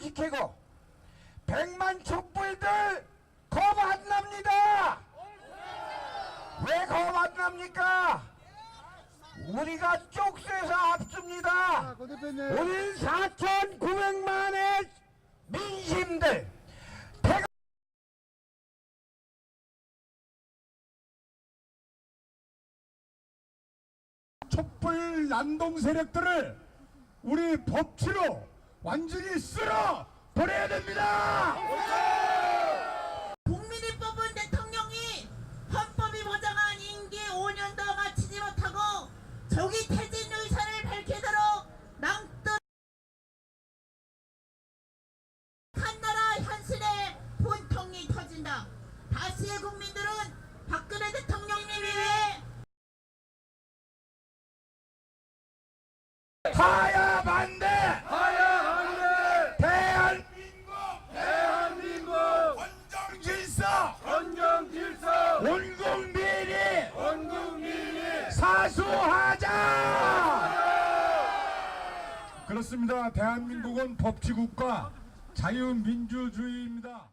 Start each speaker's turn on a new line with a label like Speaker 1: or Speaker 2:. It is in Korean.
Speaker 1: 지키고 백만 촛불들 겁 안 납니다. 왜 겁 안 납니까? 우리가 쪽수에서 앞섭니다.
Speaker 2: 고 대표님.
Speaker 1: 우리 4,900만의 민심들
Speaker 2: 촛불 난동 세력들을 우리 법치로 완전히 쓸어 버려야 됩니다.
Speaker 3: 국민이 뽑은 대통령이 헌법이 보장한 임기 5년도 마치지 못하고 조기 퇴진 의사를 밝히도록 낭떠 한나라 현실의 분통이 터진다. 다시의 국민들은 박근혜 대통령님이 왜
Speaker 1: 하야 사수하자
Speaker 2: 그렇습니다. 대한민국은 법치국가 자유민주주의입니다.